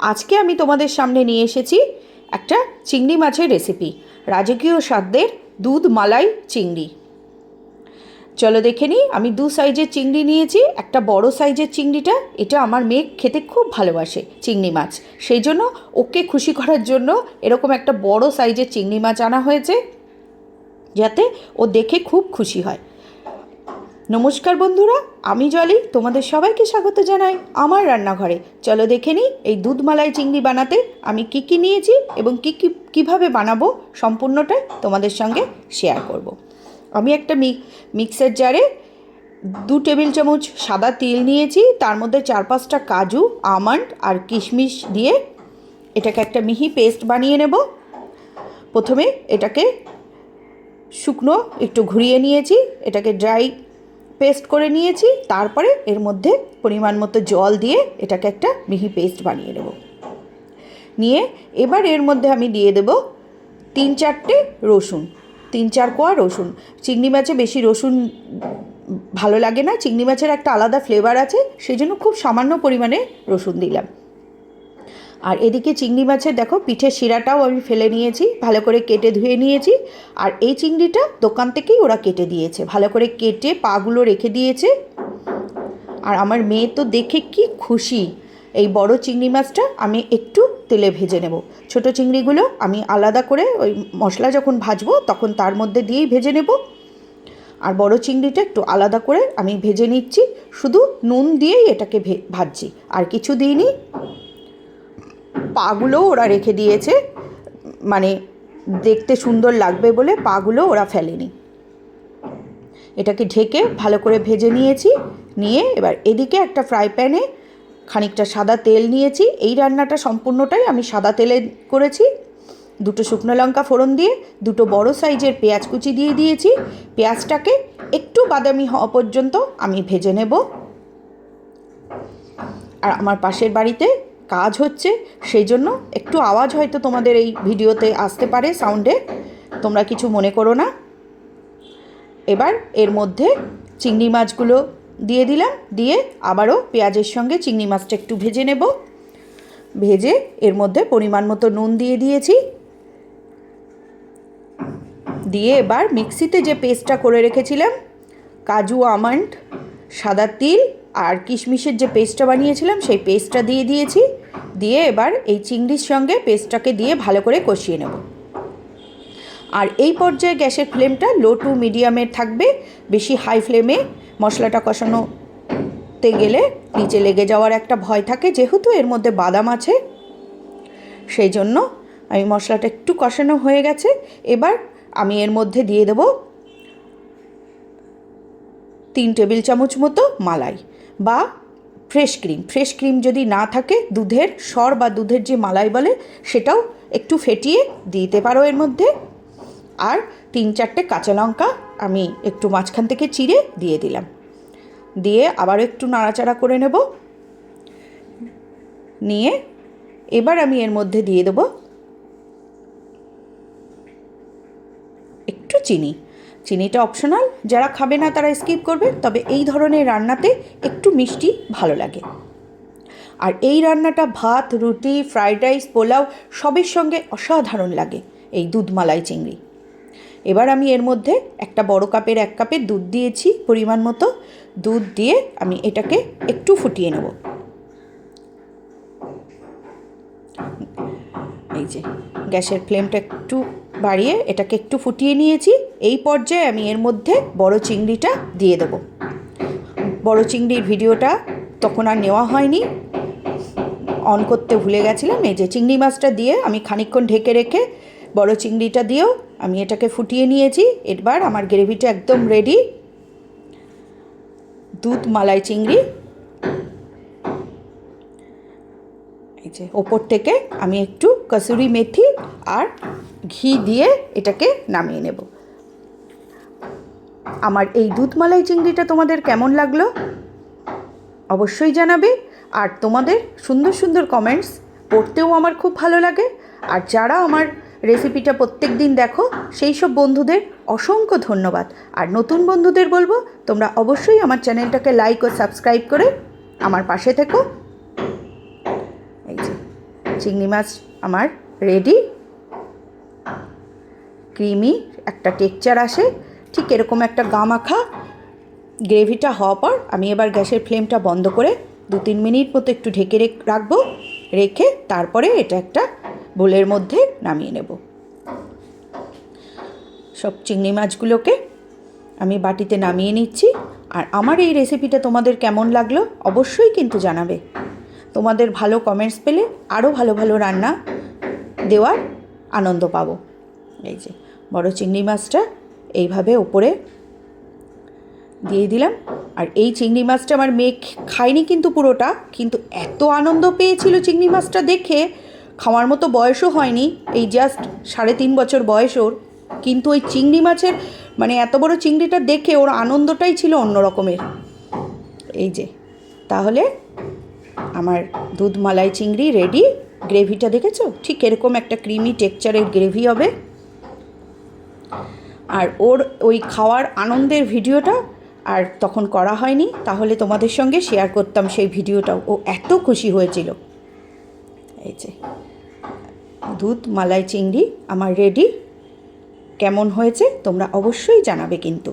আজকে আমি তোমাদের সামনে নিয়ে এসেছি একটা চিংড়ি মাছের রেসিপি রাজকীয় স্বাদের দুধ মালাই চিংড়ি। চলো দেখে নিই, আমি দু সাইজের চিংড়ি নিয়েছি, একটা বড় সাইজের চিংড়িটা, এটা আমার মেয়ে খেতে খুব ভালোবাসে চিংড়ি মাছ। সেই জন্য ওকে খুশি করার জন্য এরকম একটা বড় সাইজের চিংড়ি মাছ আনা হয়েছে, যাতে ও দেখে খুব খুশি হয়। নমস্কার বন্ধুরা, আমি জলি, তোমাদের সবাইকে স্বাগত জানাই আমার রান্নাঘরে চলো দেখে নিই এই দুধ মালাই চিংড়ি বানাতে আমি কি কি নিয়েছি এবং কি কি, কীভাবে বানাবো সম্পূর্ণটাই তোমাদের সঙ্গে শেয়ার করব। আমি একটা মিক্সার জারে দু টেবিল চামচ সাদা তিল নিয়েছি, তার মধ্যে চার পাঁচটা কাজু, আমন্ড আর কিশমিশ দিয়ে এটাকে একটা মিহি পেস্ট বানিয়ে নেব প্রথমে এটাকে শুকনো একটু ঘুরিয়ে নিয়েছি, এটাকে ড্রাই পেস্ট করে নিয়েছি, তারপরে এর মধ্যে পরিমাণ মতো জল দিয়ে এটাকে একটা মিহি পেস্ট বানিয়ে নেব। নিয়ে এবার এর মধ্যে আমি দিয়ে দেব তিন চারটে রসুন, তিন চার কোয়া রসুন। চিংড়ি মাছে বেশি রসুন ভালো লাগে না, চিংড়ি মাছের একটা আলাদা ফ্লেভার আছে সেই জন্য খুব সামান্য পরিমাণে রসুন দিলাম। আর এদিকে চিংড়ি মাছের, দেখো, পিঠের শিরাটাও আমি ফেলে নিয়েছি, ভালো করে কেটে ধুয়ে নিয়েছি। আর এই চিংড়িটা দোকান থেকেই ওরা কেটে দিয়েছে, ভালো করে কেটে পাগুলো রেখে দিয়েছে। আর আমার মেয়ে তো দেখে কি খুশি, এই বড় চিংড়ি মাছটা আমি একটু তেলে ভেজে নেব। ছোট চিংড়িগুলো আমি আলাদা করে ওই মশলা যখন ভাজবো, তখন তার মধ্যে দিয়েই ভেজে নেব। আর বড় চিংড়িটা একটু আলাদা করে আমি ভেজে নিচ্ছি, শুধু নুন দিয়েই এটাকে ভাজছি, আর কিছু দিইনি। পাগুলোও ওরা রেখে দিয়েছে। মানে দেখতে সুন্দর লাগবে বলে পাগুলো ওরা ফেলেনি। এটাকে ঢেকে ভালো করে ভেজে নিয়েছি। নিয়ে এবার এদিকে একটা ফ্রাই প্যানে খানিকটা সাদা তেল নিয়েছি। এই রান্নাটা সম্পূর্ণটাই আমি সাদা তেলে করেছি। দুটো শুকনো লঙ্কা ফোড়ন দিয়ে দুটো বড় সাইজের পেঁয়াজ কুচি দিয়ে দিয়েছি। পেঁয়াজটাকে একটু বাদামি হওয়া পর্যন্ত আমি ভেজে নেব। আর আমার পাশের বাড়িতে কাজ হচ্ছে, সেই জন্য একটু আওয়াজ হয়তো তোমাদের এই ভিডিওতে আসতে পারে সাউন্ডে। তোমরা কিছু মনে করো না। এবার এর মধ্যে চিংড়ি মাছগুলো দিয়ে দিলাম, দিয়ে আবারও পেঁয়াজের সঙ্গে চিংড়ি মাছটা একটু ভেজে নেব। ভেজে এর মধ্যে পরিমাণ মতো নুন দিয়ে দিয়েছি। দিয়ে এবার মিক্সিতে যে পেস্টটা করে রেখেছিলাম, কাজু, আমন্ড, সাদা তিল আর কিশমিশের যে পেস্টটা বানিয়েছিলাম, সেই পেস্টটা দিয়ে দিয়েছি। দিয়ে এবার এই চিংড়ির সঙ্গে পেস্টটাকে দিয়ে ভালো করে কষিয়ে নেব। আর এই পর্যায়ে গ্যাসের ফ্লেমটা লো টু মিডিয়ামের থাকবে। বেশি হাই ফ্লেমে মশলাটা কষানোতে গেলে নিচে লেগে যাওয়ার একটা ভয় থাকে, যেহেতু এর মধ্যে বাদাম আছে। সেই জন্য আমি মশলাটা একটু কষানো হয়ে গেছে। এবার আমি এর মধ্যে দিয়ে দেব তিন টেবিল চামচ মতো মালাই বা ফ্রেশ ক্রিম। ফ্রেশ ক্রিম যদি না থাকে, দুধের সর বা দুধের যে মালাই বলে, সেটাও একটু ফেটিয়ে দিতে পারো এর মধ্যে। আর তিন চারটে কাঁচা লঙ্কা আমি একটু মাঝখান থেকে চিড়ে দিয়ে দিলাম। দিয়ে আবার একটু নাড়াচাড়া করে নেব। নিয়ে এবার আমি এর মধ্যে দিয়ে দেব একটু চিনি। চিনিটা অপশনাল যারা খাবে না তারা স্কিপ করবে, তবে এই ধরনের রান্নাতে একটু মিষ্টি ভালো লাগে। আর এই রান্নাটা ভাত, রুটি ফ্রাইড রাইস পোলাও, সবের সঙ্গে অসাধারণ লাগে এই দুধ মালাই চিংড়ি। এবার আমি এর মধ্যে একটা বড় কাপের এক কাপের দুধ দিয়েছি পরিমাণ মতো। দুধ দিয়ে আমি এটাকে একটু ফুটিয়ে নেব। এই যে, গ্যাসের ফ্লেমটা একটু বাড়িয়ে এটাকে একটু ফুটিয়ে নিয়েছি। এই পর্যায়ে আমি এর মধ্যে বড় চিংড়িটা দিয়ে দেব। বড় চিংড়ির ভিডিওটা তখন আর নেওয়া হয়নি। অন করতে ভুলে গেছিলাম। এই যে চিংড়ি মাছটা দিয়ে আমি খানিকক্ষণ ঢেকে রেখে বড় চিংড়িটা দিয়েও আমি এটাকে ফুটিয়ে নিয়েছি। এবার আমার গ্রেভিটা একদম রেডি দুধ মালাই চিংড়ি। এই যে ওপর থেকে আমি একটু কসুরি মেথি আর ঘি দিয়ে এটাকে নামিয়ে নেব। আমার এই দুধ মালাই চিংড়িটা তোমাদের কেমন লাগল? অবশ্যই জানাবে। আর তোমাদের সুন্দর সুন্দর কমেন্টস পড়তেও আমার খুব ভালো লাগে। আর যারা আমার রেসিপিটা প্রত্যেক দিন দেখো, সেই সব বন্ধুদের অসংখ্য ধন্যবাদ। আর নতুন বন্ধুদের বলব, তোমরা অবশ্যই আমার চ্যানেলটাকে লাইক ও সাবস্ক্রাইব করে আমার পাশে থেকো। চিংড়ি মাছ আমার রেডি ক্রিমি একটা টেক্সচার আসে, ঠিক এরকম একটা গা মাখা গ্রেভিটা হওয়ার পর আমি এবার গ্যাসের ফ্লেমটা বন্ধ করে দু তিন মিনিট মতো একটু ঢেকে রেখ- রাখব, রেখে তারপরে এটা একটা বোলের মধ্যে নামিয়ে নেব। সব চিংড়ি মাছগুলোকে আমি বাটিতে নামিয়ে নিচ্ছি। আর আমার এই রেসিপিটা তোমাদের কেমন লাগল অবশ্যই কিন্তু জানাবে। তোমাদের ভালো কমেন্টস পেলে আরও ভালো ভালো রান্না দেওয়ার আনন্দ পাবো। এই যে, বড় চিংড়ি মাছটা এইভাবে ওপরে দিয়ে দিলাম। আর এই চিংড়ি মাছটা আমার মেয়ে খায়নি কিন্তু পুরোটা, কিন্তু এত আনন্দ পেয়েছিল চিংড়ি মাছটা দেখে, খাওয়ার মতো বয়সও হয়নি, এই জাস্ট সাড়ে তিন বছর বয়স ওর। কিন্তু ওই চিংড়ি মাছের মানে এত বড় চিংড়িটা দেখে ওর আনন্দটাই ছিল অন্য রকমের এই যে, তাহলে আমার দুধ মালাই চিংড়ি রেডি গ্রেভিটা দেখেছ? ঠিক এরকম একটা ক্রিমি টেক্সচারের গ্রেভি হবে। আর ওর ওই খাওয়ার আনন্দের ভিডিওটা আর তখন করা হয়নি, তাহলে তোমাদের সঙ্গে শেয়ার করতাম সেই ভিডিওটাও। ও এত খুশি হয়েছিল। এই যে দুধ মালাই চিংড়ি আমার রেডি কেমন হয়েছে তোমরা অবশ্যই জানাবে কিন্তু।